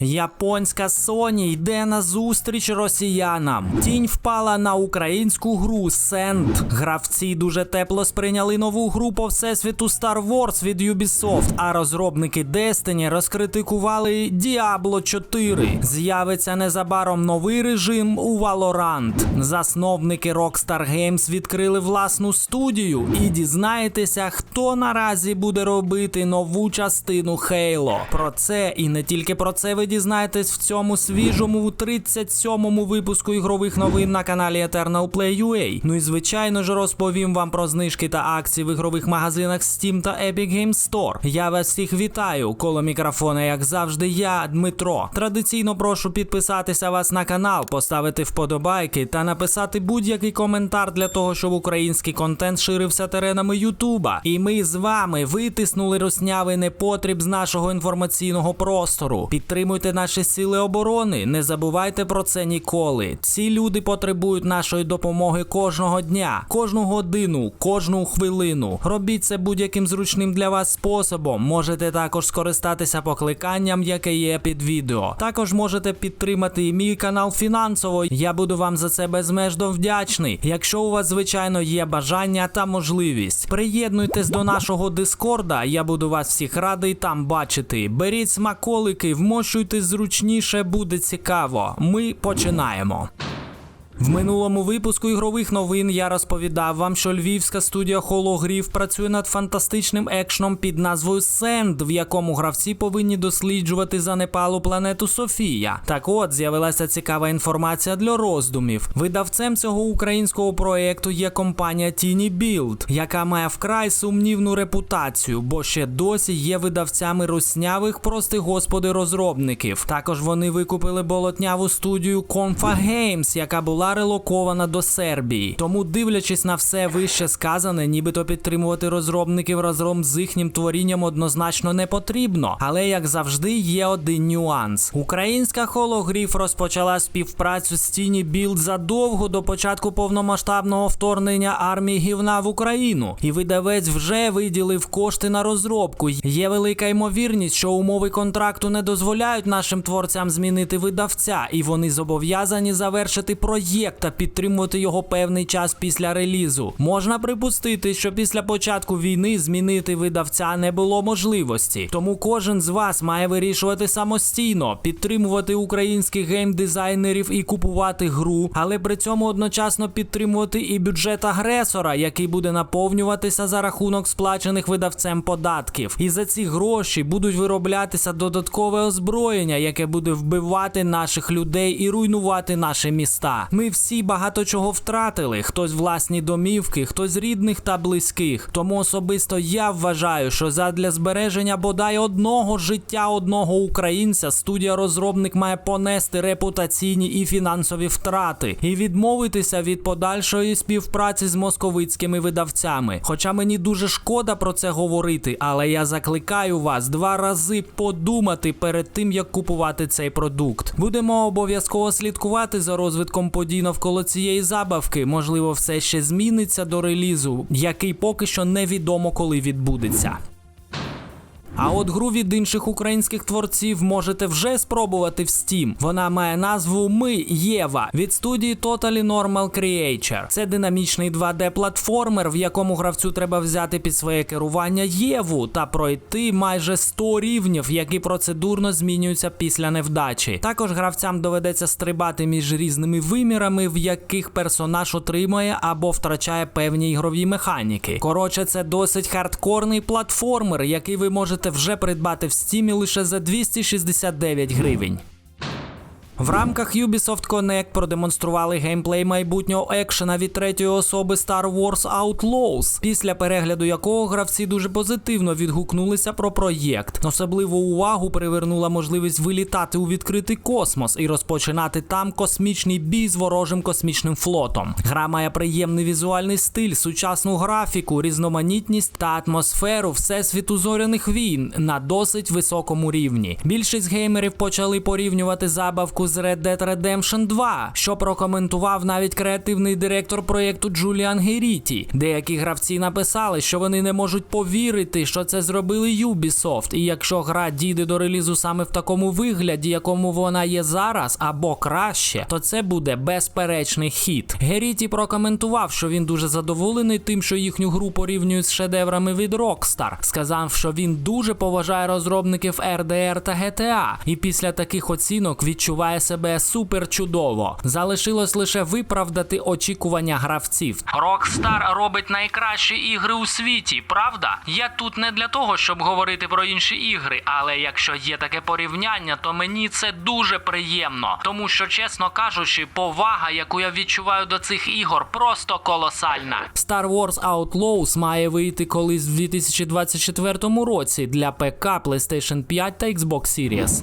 Японська Sony йде на зустріч росіянам. Тінь впала на українську гру Send. Гравці дуже тепло сприйняли нову гру по всесвіту Star Wars від Ubisoft, а розробники Destiny розкритикували Diablo 4. З'явиться незабаром новий режим у Valorant. Засновники Rockstar Games відкрили власну студію і дізнаєтеся, хто наразі буде робити нову частину Halo. Про це і не тільки про це ви дізнаєтесь в цьому свіжому 37-му випуску ігрових новин на каналі Eternal Play UA. Ну і звичайно ж розповім вам про знижки та акції в ігрових магазинах Steam та Epic Games Store. Я вас всіх вітаю. Коло мікрофона, як завжди, я Дмитро. Традиційно прошу підписатися вас на канал, поставити вподобайки та написати будь-який коментар для того, щоб український контент ширився теренами Ютуба. І ми з вами витиснули руснявий непотріб з нашого інформаційного простору. Підтримуйте наші сили оборони. Не забувайте про це ніколи. Ці люди потребують нашої допомоги кожного дня, кожну годину, кожну хвилину. Робіть це будь-яким зручним для вас способом. Можете також скористатися покликанням, яке є під відео. Також можете підтримати і мій канал фінансово. Я буду вам за це безмежно вдячний. Якщо у вас, звичайно, є бажання та можливість. Приєднуйтесь до нашого дискорда, я буду вас всіх радий там бачити. Беріть смаколики, вмощуйтесь зручніше, буде цікаво. Ми починаємо. В минулому випуску ігрових новин я розповідав вам, що львівська студія Хологріф працює над фантастичним екшном під назвою Сенд, в якому гравці повинні досліджувати занепалу планету Софія. Так от з'явилася цікава інформація для роздумів. Видавцем цього українського проекту є компанія Tiny Build, яка має вкрай сумнівну репутацію, бо ще досі є видавцями руснявих, прости господи, розробників. Також вони викупили болотняву студію Confa Games, яка була релокована до Сербії. Тому, дивлячись на все вище сказане, нібито підтримувати розробників разом з їхнім творінням однозначно не потрібно. Але як завжди, є один нюанс. Українська хологріф розпочала співпрацю з Тіні Білд задовго до початку повномасштабного вторгнення армії гівна в Україну, і видавець вже виділив кошти на розробку. Є велика ймовірність, що умови контракту не дозволяють нашим творцям змінити видавця, і вони зобов'язані завершити проєкт та підтримувати його певний час після релізу. Можна припустити, що після початку війни змінити видавця не було можливості. Тому кожен з вас має вирішувати самостійно, підтримувати українських геймдизайнерів і купувати гру, але при цьому одночасно підтримувати і бюджет агресора, який буде наповнюватися за рахунок сплачених видавцем податків. І за ці гроші будуть вироблятися додаткове озброєння, яке буде вбивати наших людей і руйнувати наші міста. Ми всі багато чого втратили: хтось власні домівки, хтось рідних та близьких. Тому особисто я вважаю, що задля збереження бодай одного життя одного українця студія розробник має понести репутаційні і фінансові втрати і відмовитися від подальшої співпраці з московицькими видавцями. Хоча мені дуже шкода про це говорити, але я закликаю вас два рази подумати перед тим, як купувати цей продукт. Будемо обов'язково слідкувати за розвитком подій навколо цієї забавки. Можливо, все ще зміниться до релізу, який поки що невідомо коли відбудеться. А от гру від інших українських творців можете вже спробувати в Steam. Вона має назву Ми Єва від студії Totally Normal Creature. Це динамічний 2D-платформер, в якому гравцю треба взяти під своє керування Єву та пройти майже 100 рівнів, які процедурно змінюються після невдачі. Також гравцям доведеться стрибати між різними вимірами, в яких персонаж отримує або втрачає певні ігрові механіки. Коротше, це досить хардкорний платформер, який ви можете вже придбати в стімі лише за 269 гривень. В рамках Ubisoft Connect продемонстрували геймплей майбутнього екшена від третьої особи Star Wars Outlaws, після перегляду якого гравці дуже позитивно відгукнулися про проєкт. Особливу увагу привернула можливість вилітати у відкритий космос і розпочинати там космічний бій з ворожим космічним флотом. Гра має приємний візуальний стиль, сучасну графіку, різноманітність та атмосферу всесвіту зоряних війн на досить високому рівні. Більшість геймерів почали порівнювати забавку з Red Dead Redemption 2, що прокоментував навіть креативний директор проєкту Джуліан Геріті. Деякі гравці написали, що вони не можуть повірити, що це зробили Ubisoft, і якщо гра дійде до релізу саме в такому вигляді, якому вона є зараз, або краще, то це буде безперечний хіт. Геріті прокоментував, що він дуже задоволений тим, що їхню гру порівнюють з шедеврами від Rockstar. Сказав, що він дуже поважає розробників RDR та GTA, і після таких оцінок відчуває себе супер чудово. Залишилось лише виправдати очікування гравців. Rockstar робить найкращі ігри у світі, правда? Я тут не для того, щоб говорити про інші ігри, але якщо є таке порівняння, то мені це дуже приємно, тому що, чесно кажучи, повага, яку я відчуваю до цих ігор, просто колосальна. Star Wars Outlaws має вийти колись в 2024 році для ПК, PlayStation 5 та Xbox Series.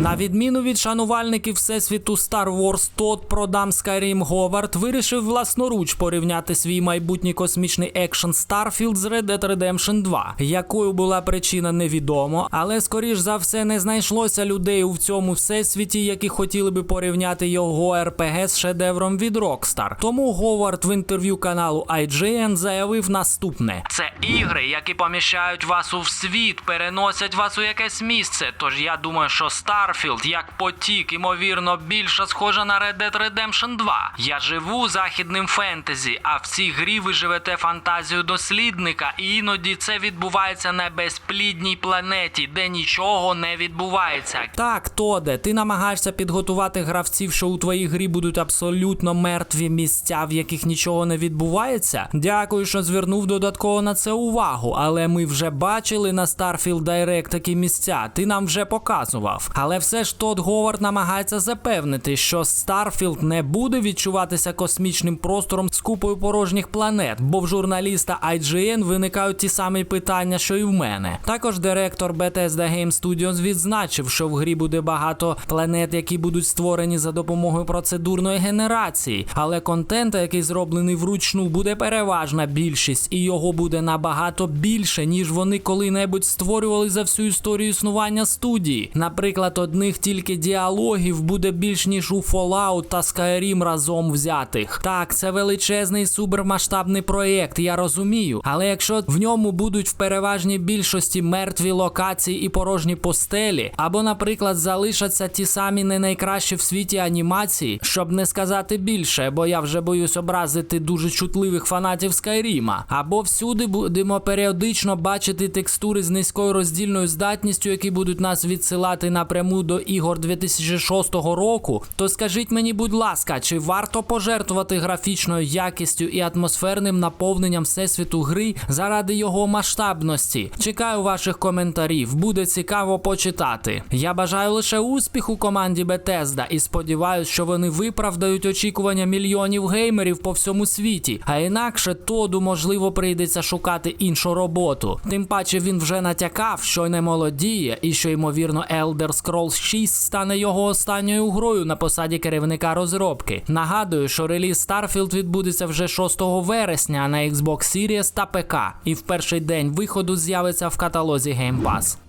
На відміну від шанувальників всесвіту Star Wars, Тод продам Skyrim Говард вирішив власноруч порівняти свій майбутній космічний екшен Starfield з Red Dead Redemption 2. Якою була причина, невідомо, але скоріш за все не знайшлося людей у цьому всесвіті, які хотіли би порівняти його RPG з шедевром від Rockstar. Тому Говард в інтерв'ю каналу IGN заявив наступне: це ігри, які поміщають вас у світ, переносять вас у якесь місце. Тож я думаю, що Starfield, як потік, імовірно, більше схожа на Red Dead Redemption 2. Я живу західним фентезі, а в цій грі ви живете фантазію дослідника, і іноді це відбувається на безплідній планеті, де нічого не відбувається. Так, Тоде, ти намагаєшся підготувати гравців, що у твоїй грі будуть абсолютно мертві місця, в яких нічого не відбувається. Дякую, що звернув додатково на це увагу, але ми вже бачили на Starfield Direct такі місця. Ти нам вже показував. Але все ж Тодд Говард намагається запевнити, що Starfield не буде відчуватися космічним простором з купою порожніх планет, бо в журналіста IGN виникають ті самі питання, що і в мене. Також директор Bethesda Game Studios відзначив, що в грі буде багато планет, які будуть створені за допомогою процедурної генерації, але контенту, який зроблений вручну, буде переважна більшість, і його буде набагато більше, ніж вони коли-небудь створювали за всю історію існування студії. Наприклад, одних тільки діалогів буде більш ніж у Fallout та Skyrim разом взятих. Так, це величезний супермасштабний проєкт, я розумію. Але якщо в ньому будуть в переважній більшості мертві локації і порожні постелі, або, наприклад, залишаться ті самі не найкращі в світі анімації, щоб не сказати більше, бо я вже боюсь образити дуже чутливих фанатів Скайріма, або всюди будемо періодично бачити текстури з низькою роздільною здатністю, які будуть нас відсилати напряму до ігор 2006 року, то скажіть мені, будь ласка, чи варто пожертвувати графічною якістю і атмосферним наповненням всесвіту гри заради його масштабності? Чекаю ваших коментарів, буде цікаво почитати. Я бажаю лише успіху команді Bethesda і сподіваюся, що вони виправдають очікування мільйонів геймерів по всьому світі. А інакше Тоду можливо прийдеться шукати іншу роботу. Тим паче він вже натякав, що не молодіє, і що ймовірно Elder Scrolls 6 стане його останньою грою на посаді керівника розробки. Нагадую, що реліз Starfield відбудеться вже 6 вересня на Xbox Series та ПК, і в перший день виходу з'явиться в каталозі Game Pass.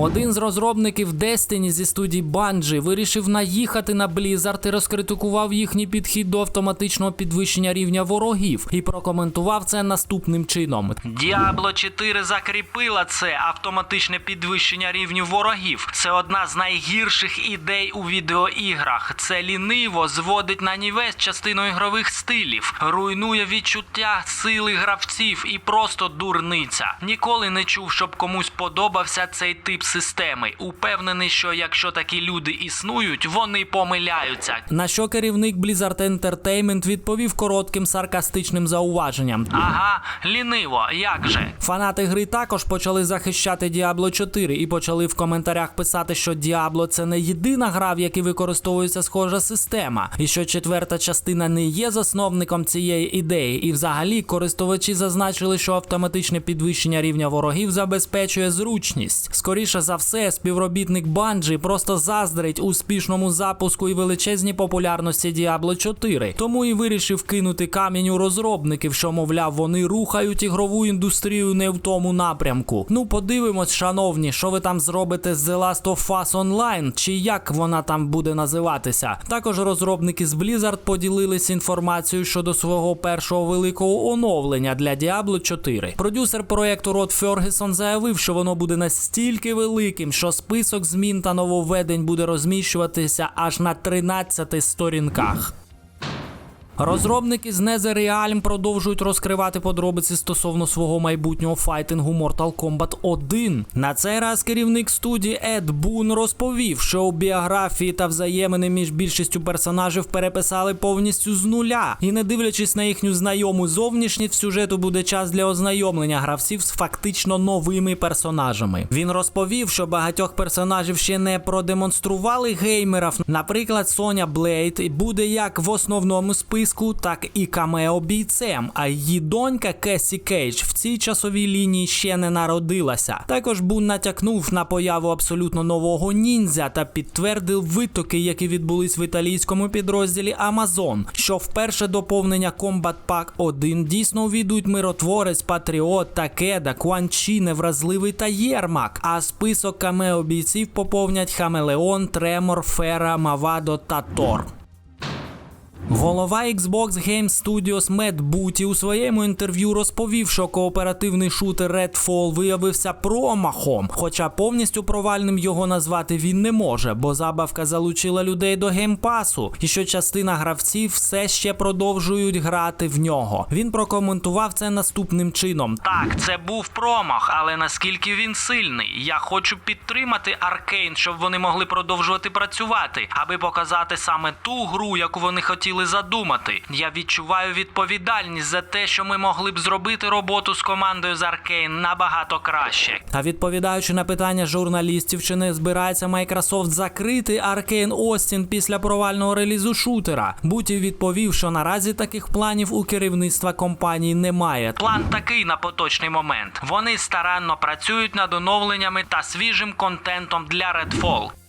Один з розробників Destiny зі студії Bungie вирішив наїхати на Blizzard і розкритикував їхній підхід до автоматичного підвищення рівня ворогів і прокоментував це наступним чином: Diablo 4 закріпила це автоматичне підвищення рівню ворогів. Це одна з найгірших ідей у відеоіграх. Це ліниво зводить на нівець частину ігрових стилів, руйнує відчуття сили гравців і просто дурниця. Ніколи не чув, щоб комусь подобався цей тип системи. Упевнений, що якщо такі люди існують, вони помиляються. На що керівник Blizzard Entertainment відповів коротким саркастичним зауваженням. Ага, ліниво, як же? Фанати гри також почали захищати Diablo 4 і почали в коментарях писати, що Diablo це не єдина гра, в якій використовується схожа система, і що четверта частина не є засновником цієї ідеї. І взагалі користувачі зазначили, що автоматичне підвищення рівня ворогів забезпечує зручність. Скоріше скоріше за все, співробітник Bungie просто заздрить успішному запуску і величезній популярності Diablo 4, тому і вирішив кинути камінь у розробників, що мовляв, вони рухають ігрову індустрію не в тому напрямку. Ну, подивимось, шановні, що ви там зробите з The Last of Us Online, чи як вона там буде називатися. Також розробники з Blizzard поділились інформацією щодо свого першого великого оновлення для Diablo 4. Продюсер проекту Род Фергюсон заявив, що воно буде настільки великим, що список змін та нововведень буде розміщуватися аж на 13 сторінках. Розробники з NetherRealm продовжують розкривати подробиці стосовно свого майбутнього файтингу Mortal Kombat 1. На цей раз керівник студії Ед Бун розповів, що у біографії та взаємини між більшістю персонажів переписали повністю з нуля, і не дивлячись на їхню знайому зовнішність, в сюжету буде час для ознайомлення гравців з фактично новими персонажами. Він розповів, що багатьох персонажів ще не продемонстрували геймерам. Наприклад, Соня Блейд буде як в основному списку, так і камео бійцем. А її донька Кесі Кейдж в цій часовій лінії ще не народилася. Також Бун натякнув на появу абсолютно нового ніндзя та підтвердив витоки, які відбулись в італійському підрозділі Amazon, що вперше доповнення Combat Pack 1 дійсно увійдуть миротворець, Патріот, Такеда, Кванчі, Невразливий та Єрмак. А список камео бійців поповнять Хамелеон, Тремор, Фера, Мавадо та Тор. Голова Xbox Game Studios Мед Буті у своєму інтерв'ю розповів, що кооперативний шутер Redfall виявився промахом, хоча повністю провальним його назвати він не може, бо забавка залучила людей до геймпасу, і що частина гравців все ще продовжують грати в нього. Він прокоментував це наступним чином: так, це був промах, але наскільки він сильний? Я хочу підтримати Аркейн, щоб вони могли продовжувати працювати, аби показати саме ту гру, яку вони хотіли задумати. Я відчуваю відповідальність за те, що ми могли б зробити роботу з командою з Аркейн набагато краще. А відповідаючи на питання журналістів, чи не збирається Microsoft закрити Аркейн Остін після провального релізу шутера, Буті відповів, що наразі таких планів у керівництва компанії немає. План такий на поточний момент. Вони старанно працюють над оновленнями та свіжим контентом для Redfall.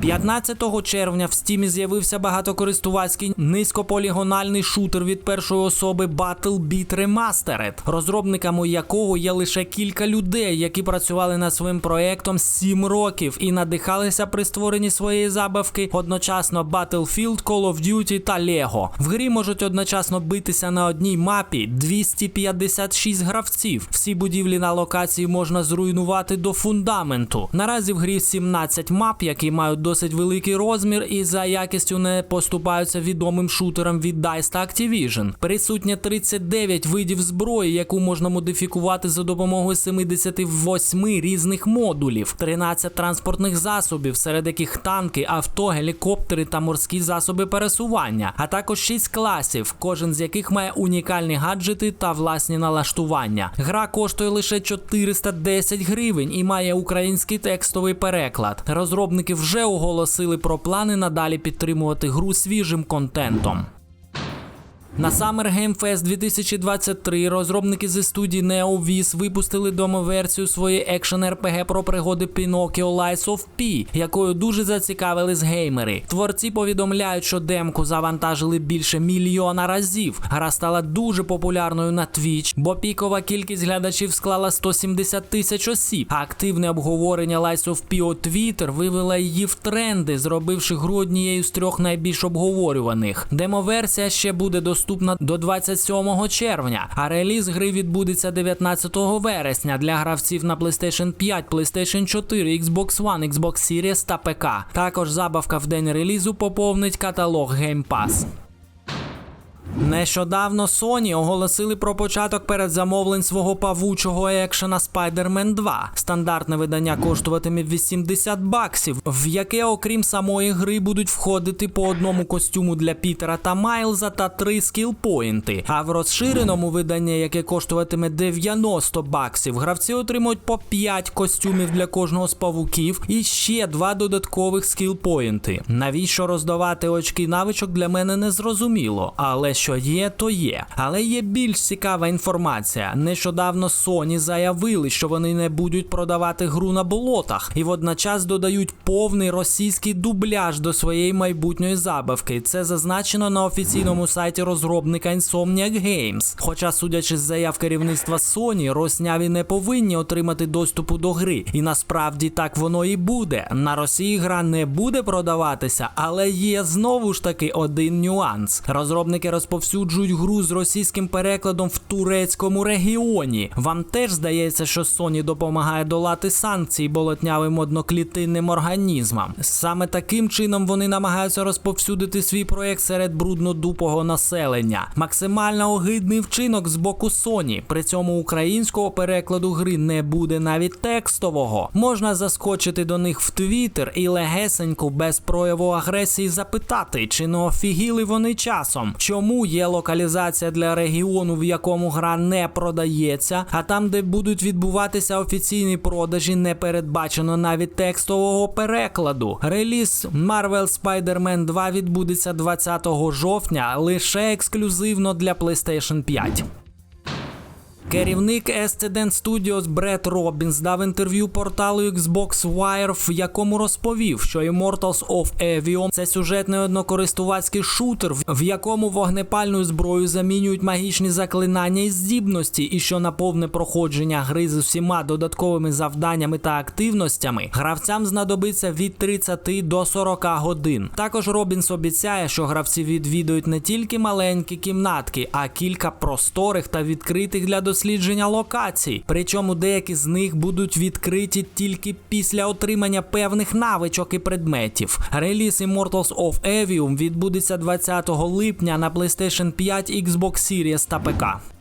15 червня в стімі з'явився багатокористувацький низькополігональний шутер від першої особи BattleBeat Remastered, розробниками якого є лише кілька людей, які працювали над своїм проектом 7 років і надихалися при створенні своєї забавки одночасно Battlefield, Call of Duty та Lego. В грі можуть одночасно битися на одній мапі 256 гравців. Всі будівлі на локації можна зруйнувати до фундаменту. Наразі в грі 17 мап, які мають досить великий розмір і за якістю не поступаються відомим шутерам від DICE та Activision. Присутнє 39 видів зброї, яку можна модифікувати за допомогою 78 різних модулів, 13 транспортних засобів, серед яких танки, авто, гелікоптери та морські засоби пересування, а також 6 класів, кожен з яких має унікальні гаджети та власні налаштування. Гра коштує лише 410 гривень і має український текстовий переклад. Розробники вже оголосили про плани надалі підтримувати гру свіжим контентом. На Summer Game Fest 2023 розробники зі студії NeoVis випустили демо-версію своєї екшен RPG про пригоди Pinocchio Lies of P, якою дуже зацікавились геймери. Творці повідомляють, що демку завантажили більше мільйона разів. Гра стала дуже популярною на Twitch, бо пікова кількість глядачів склала 170 тисяч осіб. А активне обговорення Lies of P у Twitter вивела її в тренди, зробивши гру однією з трьох найбільш обговорюваних. Демо-версія ще буде доступна до 27 червня, а реліз гри відбудеться 19 вересня для гравців на PlayStation 5, PlayStation 4, Xbox One, Xbox Series та ПК. Також забавка в день релізу поповнить каталог Game Pass. Нещодавно Sony оголосили про початок передзамовлень свого павучого екшена Spider-Man 2. Стандартне видання коштуватиме 80 баксів, в яке, окрім самої гри, будуть входити по одному костюму для Пітера та Майлза та три скілпоінти. А в розширеному виданні, яке коштуватиме 90 баксів, гравці отримують по 5 костюмів для кожного з павуків і ще два додаткових скілпоінти. Навіщо роздавати очки навичок для мене не зрозуміло, але що що є, то є. Але є більш цікава інформація. Нещодавно Sony заявили, що вони не будуть продавати гру на болотах, і водночас додають повний російський дубляж до своєї майбутньої забавки. Це зазначено на офіційному сайті розробника Insomniac Games. Хоча, судячи з заяв керівництва Sony, росняві не повинні отримати доступу до гри, і насправді так воно і буде. На Росії гра не буде продаватися, але є знову ж таки один нюанс. Розробники розповсюджують гру з російським перекладом в турецькому регіоні. Вам теж здається, що Sony допомагає долати санкції болотнявим одноклітинним організмам. Саме таким чином вони намагаються розповсюдити свій проект серед бруднодупого населення. Максимально огидний вчинок з боку Sony. При цьому українського перекладу гри не буде навіть текстового. Можна заскочити до них в Твіттер і легесенько без прояву агресії запитати, чи не офігіли вони часом, чому є локалізація для регіону, в якому гра не продається, а там, де будуть відбуватися офіційні продажі, не передбачено навіть текстового перекладу. Реліз Marvel Spider-Man 2 відбудеться 20 жовтня лише ексклюзивно для PlayStation 5. Керівник Esceden Studios Бред Робінс дав інтерв'ю порталу Xbox Wire, в якому розповів, що Immortals of Avium – це сюжетний однокористувацький шутер, в- якому вогнепальною зброєю замінюють магічні заклинання і здібності, і що на повне проходження гри з усіма додатковими завданнями та активностями гравцям знадобиться від 30 до 40 годин. Також Робінс обіцяє, що гравці відвідують не тільки маленькі кімнатки, а кілька просторих та відкритих для дослідження локацій. Причому деякі з них будуть відкриті тільки після отримання певних навичок і предметів. Реліз Immortals of Evium відбудеться 20 липня на PlayStation 5, Xbox Series та ПК.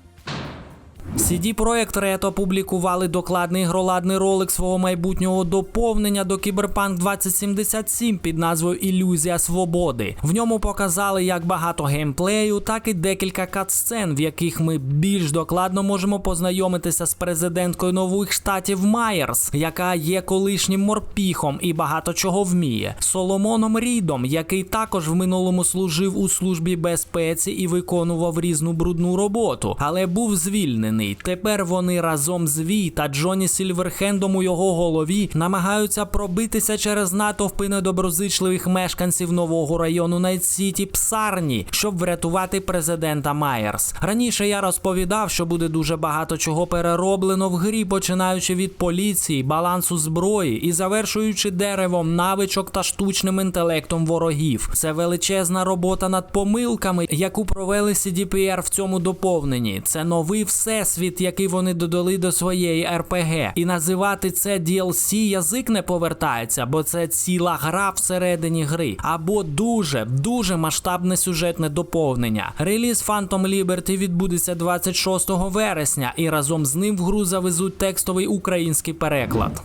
CD Projekt Red опублікували докладний ігроладний ролик свого майбутнього доповнення до Cyberpunk 2077 під назвою Ілюзія свободи. В ньому показали як багато геймплею, так і декілька катсцен, в яких ми більш докладно можемо познайомитися з президенткою нових штатів Майерс, яка є колишнім морпіхом і багато чого вміє. Соломоном Рідом, який також в минулому служив у службі безпеці і виконував різну брудну роботу, але був звільнений. Тепер вони разом з Ві та Джоні Сільверхендом у його голові намагаються пробитися через натовпи недоброзичливих мешканців нового району Найт-Сіті Псарні, щоб врятувати президента Майерс. Раніше я розповідав, що буде дуже багато чого перероблено в грі, починаючи від поліції, балансу зброї і завершуючи деревом навичок та штучним інтелектом ворогів. Це величезна робота над помилками, яку провели CDPR в цьому доповненні. Це новий всесвіт, який вони додали до своєї РПГ. І називати це DLC язик не повертається, бо це ціла гра всередині гри. Або дуже, дуже масштабне сюжетне доповнення. Реліз Phantom Liberty відбудеться 26 вересня, і разом з ним в гру завезуть текстовий український переклад.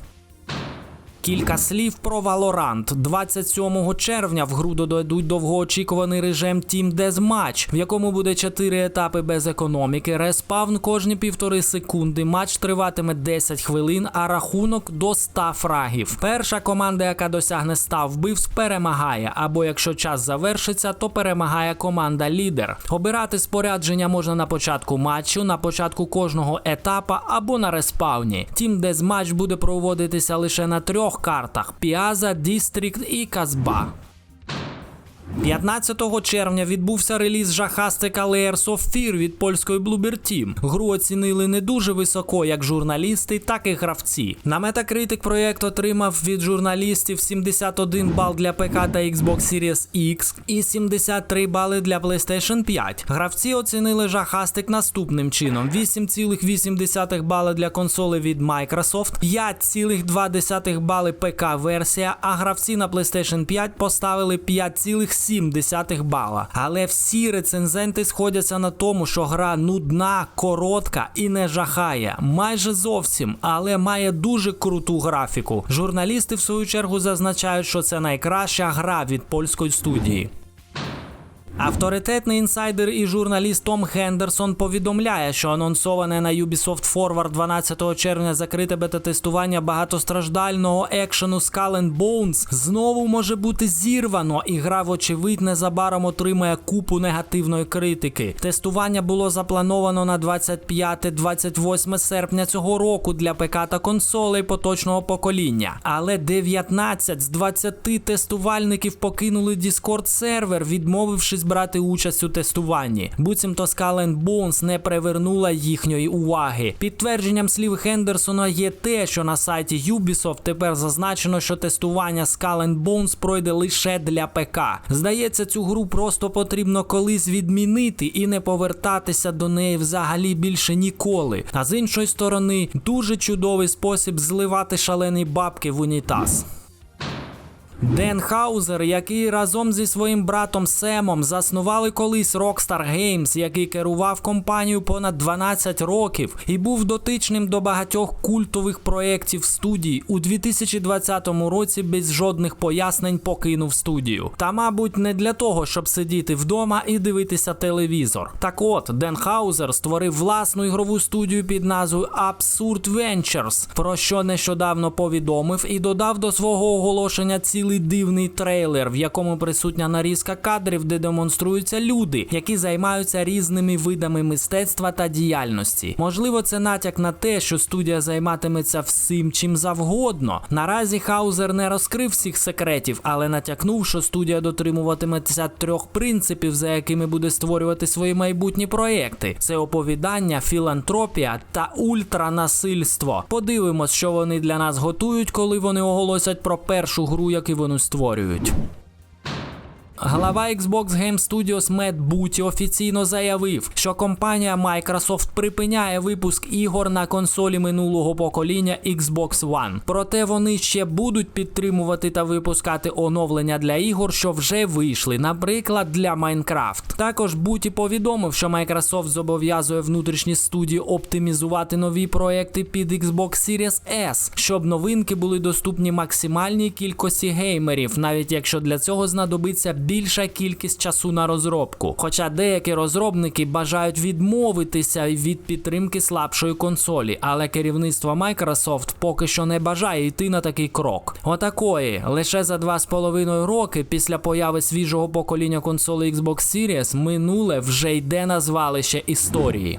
Кілька слів про Valorant. 27 червня в гру додадуть довгоочікуваний режим Team Deathmatch, в якому буде 4 етапи без економіки, респавн кожні півтори секунди. Матч триватиме 10 хвилин, а рахунок до 100 фрагів. Перша команда, яка досягне 100 вбивств, перемагає. Або якщо час завершиться, то перемагає команда лідер. Обирати спорядження можна на початку матчу, на початку кожного етапа або на респавні. Team Deathmatch буде проводитися лише на трьох картах: Піаза, Дістрікт і Казба. 15 червня відбувся реліз жахастика Layers of Fear від польської Bloober Team. Гру оцінили не дуже високо, як журналісти, так і гравці. На Metacritic проєкт отримав від журналістів 71 бал для ПК та Xbox Series X і 73 бали для PlayStation 5. Гравці оцінили жахастик наступним чином: 8,8 бали для консоли від Microsoft, 5,2 бали ПК версія, а гравці на PlayStation 5 поставили 5,7 бала. Але всі рецензенти сходяться на тому, що гра нудна, коротка і не жахає. Майже зовсім, але має дуже круту графіку. Журналісти, в свою чергу, зазначають, що це найкраща гра від польської студії. Авторитетний інсайдер і журналіст Том Хендерсон повідомляє, що анонсоване на Ubisoft Forward 12 червня закрите бета-тестування багатостраждального екшену Skull and Bones знову може бути зірвано, і гра, вочевидь, незабаром отримає купу негативної критики. Тестування було заплановано на 25-28 серпня цього року для ПК та консолей поточного покоління. Але 19 з 20 тестувальників покинули Discord сервер, відмовившись брати участь у тестуванні. Буцімто and Bones не привернула їхньої уваги. Підтвердженням слів Хендерсона є те, що на сайті Ubisoft тепер зазначено, що тестування Skull Bones пройде лише для ПК. Здається, цю гру просто потрібно колись відмінити і не повертатися до неї взагалі більше ніколи. А з іншої сторони, дуже чудовий спосіб зливати шалені бабки в унітаз. Ден Хаузер, який разом зі своїм братом Семом заснували колись Rockstar Games, який керував компанією понад 12 років і був дотичним до багатьох культових проєктів студії, у 2020 році без жодних пояснень покинув студію. Та, мабуть, не для того, щоб сидіти вдома і дивитися телевізор. Так от, Ден Хаузер створив власну ігрову студію під назвою Absurd Ventures, про що нещодавно повідомив і додав до свого оголошення цілий дивний трейлер, в якому присутня нарізка кадрів, де демонструються люди, які займаються різними видами мистецтва та діяльності. Можливо, це натяк на те, що студія займатиметься всім чим завгодно. Наразі Хаузер не розкрив всіх секретів, але натякнув, що студія дотримуватиметься трьох принципів, за якими буде створювати свої майбутні проекти: це оповідання, філантропія та ультранасильство. Подивимось, що вони для нас готують, коли вони оголосять про першу гру, яку вони створюють. Глава Xbox Game Studios Мед Буті офіційно заявив, що компанія Microsoft припиняє випуск ігор на консолі минулого покоління Xbox One. Проте вони ще будуть підтримувати та випускати оновлення для ігор, що вже вийшли, наприклад, для Minecraft. Також Буті повідомив, що Microsoft зобов'язує внутрішні студії оптимізувати нові проекти під Xbox Series S, щоб новинки були доступні максимальній кількості геймерів, навіть якщо для цього знадобиться більша кількість часу на розробку. Хоча деякі розробники бажають відмовитися від підтримки слабшої консолі, але керівництво Microsoft поки що не бажає йти на такий крок. Отакої лише за два з половиною роки після появи свіжого покоління консолей Xbox Series минуле вже йде на звалище історії.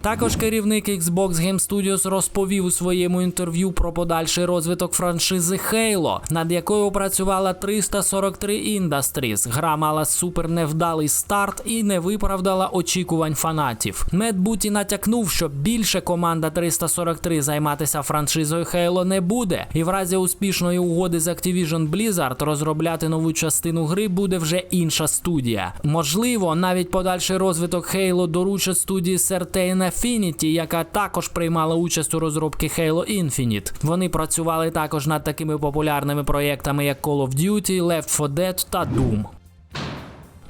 Також керівник Xbox Game Studios розповів у своєму інтерв'ю про подальший розвиток франшизи Halo, над якою працювала 343 Industries. Гра мала супер невдалий старт і не виправдала очікувань фанатів. Мед Буті натякнув, що більше команда 343 займатися франшизою Halo не буде, і в разі успішної угоди з Activision Blizzard розробляти нову частину гри буде вже інша студія. Можливо, навіть подальший розвиток Halo доручать студії Certain Affinity, яка також приймала участь у розробці Halo Infinite. Вони працювали також над такими популярними проєктами, як Call of Duty, Left 4 Dead та Doom.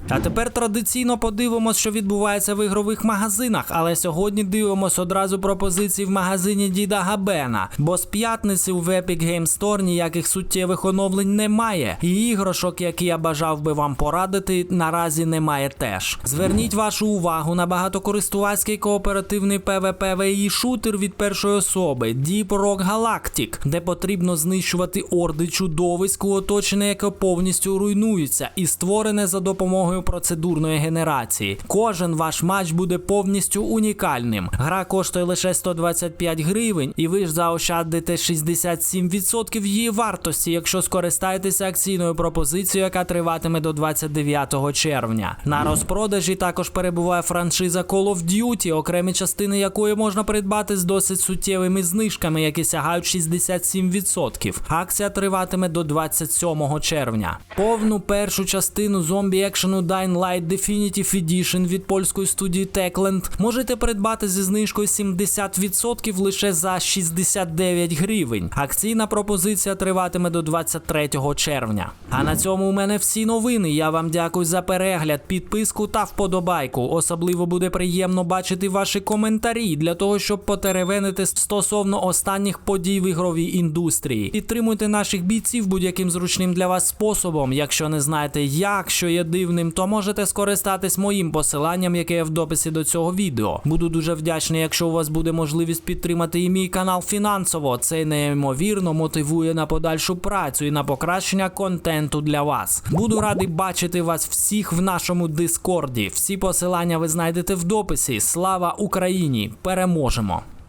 А тепер традиційно подивимось, що відбувається в ігрових магазинах, але сьогодні дивимось одразу пропозиції в магазині Діда Габена, бо з п'ятниці в Epic Game Store ніяких суттєвих оновлень немає, і ігрошок, які я бажав би вам порадити, наразі немає теж. Зверніть вашу увагу на багатокористувацький кооперативний PvP шутер від першої особи Deep Rock Galactic, де потрібно знищувати орди чудовиськ у оточення, яке повністю руйнується, і створене за допомогою процедурної генерації. Кожен ваш матч буде повністю унікальним. Гра коштує лише 125 гривень, і ви ж заощадите 67% її вартості, якщо скористаєтеся акційною пропозицією, яка триватиме до 29 червня. На розпродажі також перебуває франшиза Call of Duty, окремі частини якої можна придбати з досить суттєвими знижками, які сягають 67%. Акція триватиме до 27 червня. Повну першу частину зомбі екшену Dying Light Definitive Edition від польської студії Techland можете придбати зі знижкою 70% лише за 69 гривень. Акційна пропозиція триватиме до 23 червня. А на цьому у мене всі новини. Я вам дякую за перегляд, підписку та вподобайку. Особливо буде приємно бачити ваші коментарі для того, щоб потеревенити стосовно останніх подій в ігровій індустрії. Підтримуйте наших бійців будь-яким зручним для вас способом. Якщо не знаєте як, що є дивним зручним, то можете скористатись моїм посиланням, яке є в дописі до цього відео. Буду дуже вдячний, якщо у вас буде можливість підтримати і мій канал фінансово. Це неймовірно мотивує на подальшу працю і на покращення контенту для вас. Буду радий бачити вас всіх в нашому дискорді. Всі посилання ви знайдете в дописі. Слава Україні! Переможемо!